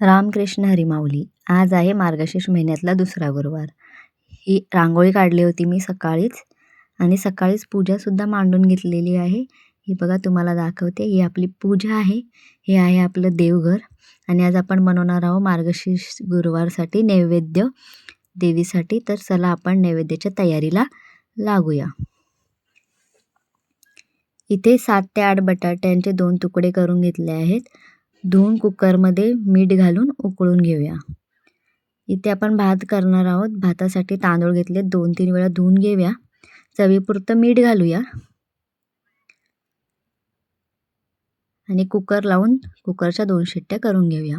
रामकृष्ण हरिमाऊली. आज आहे मार्गशीर्ष महिन्यातला दुसरा गुरुवार. ही रांगोळी काढली होती मी सकाळीच आणि सकाळीच पूजासुद्धा मांडून घेतलेली आहे. ही बघा तुम्हाला दाखवते. ही आपली पूजा आहे. हे आहे आपलं देवघर. आणि आज आपण बनवणार आहोत मार्गशीर्ष गुरुवारसाठी नैवेद्य देवीसाठी. तर चला आपण नैवेद्याच्या तयारीला लागूया. इथे सात ते आठ बटाट्यांचे दोन तुकडे करून घेतले आहेत. धुवून कुकरमध्ये मीठ घालून उकळून घेऊया. इथे आपण भात करणार आहोत. भातासाठी तांदूळ घेतले. दोन तीन वेळा धुवून घेऊया. चवीपुरतं मीठ घालूया. आणि कुकर लावून कुकरच्या दोन शिट्ट्या करून घेऊया.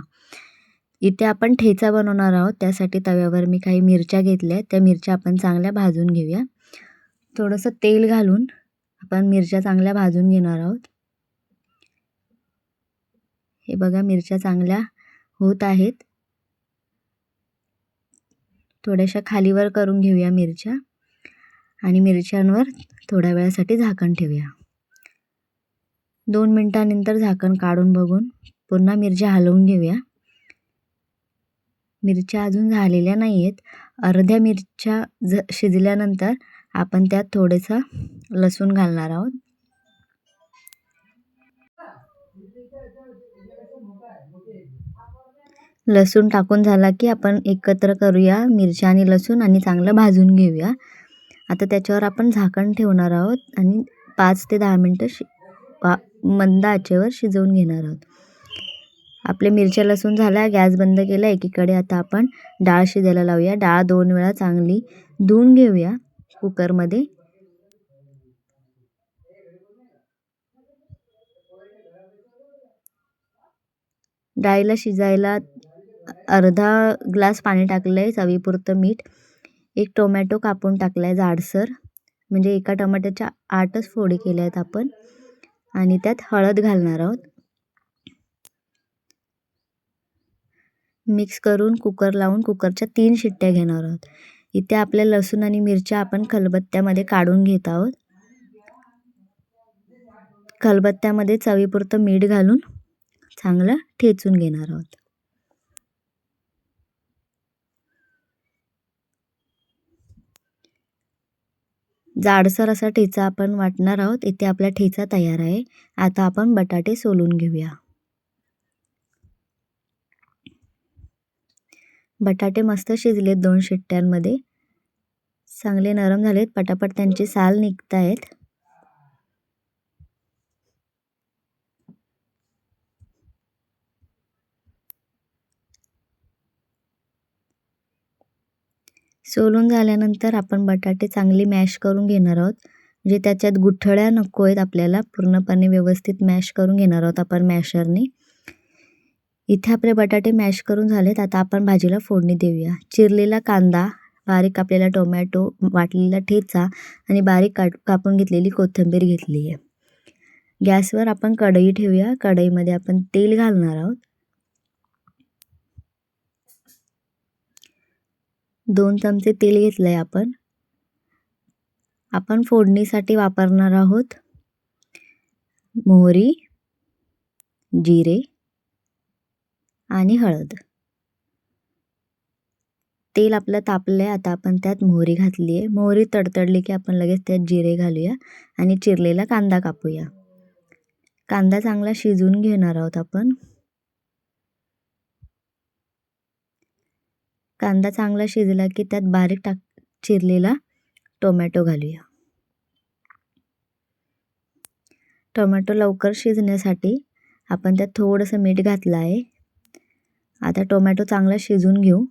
इथे आपण ठेचा बनवणार आहोत. त्यासाठी तव्यावर मी काही मिरच्या घेतल्या. त्या मिरच्या आपण चांगल्या भाजून घेऊया. थोडंसं तेल घालून आपण मिरच्या चांगल्या भाजून घेणार आहोत. हे बघा मिरच्या चांगल्या होत आहेत. थोड्याशा खालीवर करून घेऊया मिरच्या आणि मिरच्यांवर थोड्या वेळासाठी झाकण ठेवूया. दोन मिनटानंतर झाकण काढून बघून पुन्हा मिरच्या हलवून घेऊया. मिरच्या अजून झालेल्या नाही आहेत अर्ध्या मिरच्या ज शिजल्यानंतर आपण त्यात थोडेसा लसूण घालणार आहोत. लसूण टाकून झाला की आपण एकत्र करूया मिरच्या आणि लसूण आणि चांगलं भाजून घेऊया. आता त्याच्यावर आपण झाकण ठेवणार आहोत आणि पाच ते दहा मिनटं शि वा मंद आचेवर शिजवून घेणार आहोत. आपले मिरच्या लसूण झाल्या गॅस बंद केला एकीकडे आता आपण डाळ शिजायला लावूया. डाळ दोन वेळा चांगली धुवून घेऊया कुकरमध्ये. डाळीला शिजायला अर्धा ग्लास पाणी टाकलं आहे चवीपुरतं मीठ. एक टोमॅटो कापून टाकला आहे जाडसर. म्हणजे एका टमाट्याच्या आठच फोडी केल्या आहेत आपण. आणि त्यात हळद घालणार आहोत. मिक्स करून कुकर लावून कुकरच्या तीन शिट्ट्या घेणार आहोत. इथे आपल्या लसूण आणि मिरच्या आपण खलबत्त्यामध्ये काढून घेत आहोत. खलबत्त्यामध्ये चवीपुरतं मीठ घालून चांगलं ठेचून घेणार आहोत. जाडसर असा ठेचा आपण वाटणार आहोत. इथे आपला ठेचा तयार आहे. आता आपण बटाटे सोलून घेऊया. बटाटे मस्त शिजलेत दोन शिट्ट्यांमध्ये. चांगले नरम झालेत. पटापट त्यांची साल निघत आहेत सोलून झाल्यानंतर आपण बटाटे चांगले मॅश करून घेणार आहोत. म्हणजे त्याच्यात गुठळ्या नको आहेत आपल्याला पूर्णपणे व्यवस्थित मॅश करून घेणार आहोत आपण मॅशरने. इथे आपले बटाटे मॅश करून झालेत आता आपण भाजीला फोडणी देऊया. चिरलेला कांदा बारीक कापलेला टोमॅटो वाटलेला ठेचा आणि बारीक काट कापून घेतलेली कोथिंबीर घेतली आहे गॅसवर आपण कढई ठेवूया. कढईमध्ये आपण तेल घालणार आहोत. दोन चमचे तेल घेतलं आहे आपण. आपण फोडणीसाठी वापरणार आहोत मोहरी जिरे आणि हळद. तेल आपलं तापलं आहे आता आपण त्यात मोहरी घातली आहे. मोहरी तडतडली की आपण लगेच त्यात जिरे घालूया आणि चिरलेला कांदा कापूया. कांदा चांगला शिजून घेणार आहोत आपण. कांदा चांगला शिजला की त्यात बारीक टाक चिरलेला टोमॅटो घालूया. टोमॅटो लवकर शिजण्यासाठी आपण त्यात थोडंसं मीठ घातलं आहे आता टोमॅटो चांगला शिजून घेऊ.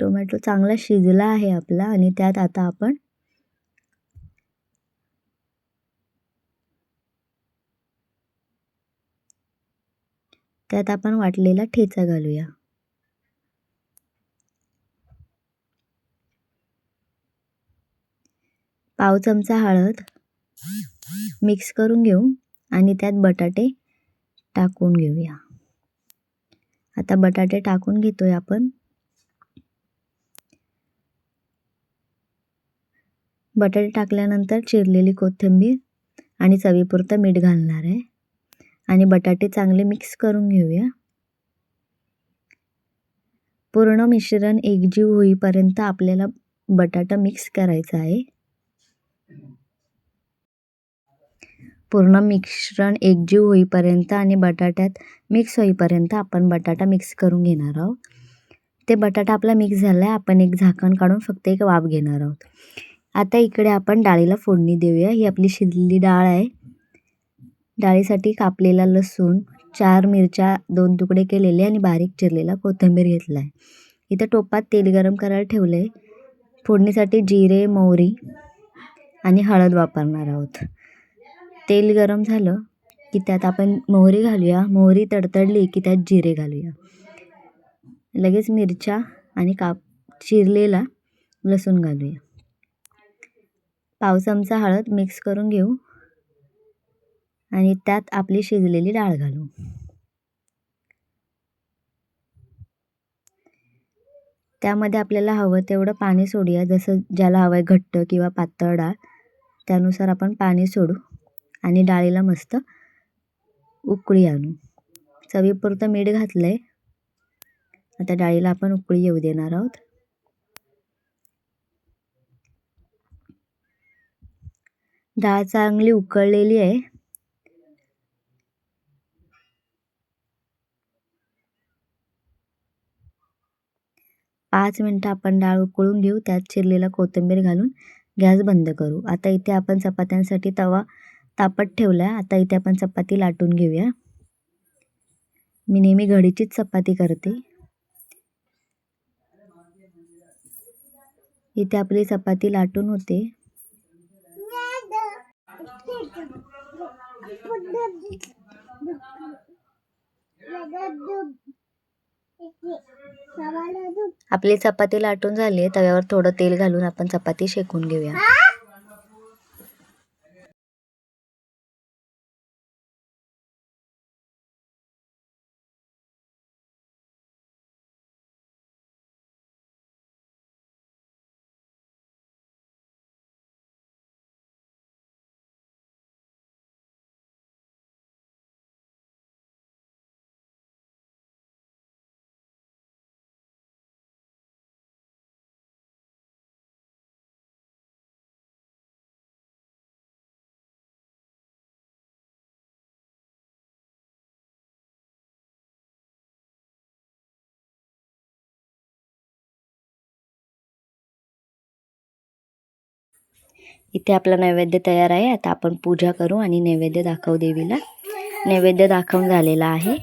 टोमॅटो चांगला शिजला आहे आपला आणि त्यात आता आपण त्यात आपण वाटलेला ठेचा घालूया. पाव चमचा हळद मिक्स करून घेऊ आणि त्यात बटाटे टाकून घेऊया. आता बटाटे टाकून घेतोय आपण. बटाटे टाकल्यानंतर चिरलेली कोथिंबीर आणि चवीपुरतं मीठ घालणार आहे. आणि बटाटे चांगले मिक्स करून घेऊया. पूर्ण मिश्रण एकजीव होईपर्यंत आपल्याला बटाटा मिक्स करायचा आहे. पूर्ण मिश्रण एकजीव होईपर्यंत आणि बटाट्यात मिक्स होईपर्यंत आपण बटाटा मिक्स करून घेणार आहोत. ते बटाटा आपला मिक्स झाला आहे आपण एक झाकण काढून फक्त एक वाफ घेणार आहोत. आता इकडे आपण डाळीला फोडणी देऊया. ही आपली शिजलेली डाळ आहे. डाळीसाठी कापलेला लसूण चार मिरच्या दोन तुकडे केलेले आणि बारीक चिरलेला कोथिंबीर घेतला आहे इथं टोपात तेल गरम करायला ठेवलं आहे फोडणीसाठी जिरे मोहरी आणि हळद वापरणार आहोत. तेल गरम झालं की त्यात आपण मोहरी घालूया. मोहरी तडतडली की त्यात जिरे घालूया. लगेच मिरच्या आणि काप चिरलेला लसूण घालूया. पाव चमचा हळद मिक्स करून घेऊ. आणि त्यात आपली शिजलेली डाळ घालू. त्यामध्ये आपल्याला हवं तेवढं पाणी सोडूया. जसं ज्याला हवं आहे घट्ट किंवा पातळ डाळ त्यानुसार आपण पाणी सोडू आणि डाळीला मस्त उकळी आणू. चवीपुरतं मीठ घातलं आहे आता डाळीला आपण उकळी येऊ देणार आहोत. डाळ चांगली उकळलेली आहे. पाच मिनटं आपण डाळ उकळून घेऊ त्यात चिरलेला कोथिंबीर घालून गॅस बंद करू. आता इथे आपण चपात्यांसाठी तवा तापत ठेवला आहे आता इथे आपण चपाती लाटून घेऊया. मी नेहमी घडीचीच चपाती करते. इथे आपली चपाती लाटून होते. आपली चपाती लाटून झाली तव्यावर थोडं तेल घालून आपण चपाती शेकून घेऊया. इथे आपला नैवेद्य तयार आहे. आता आपण पूजा करू आणि नैवेद्य दाखवू देवीला. नैवेद्य दाखवून झालेला आहे.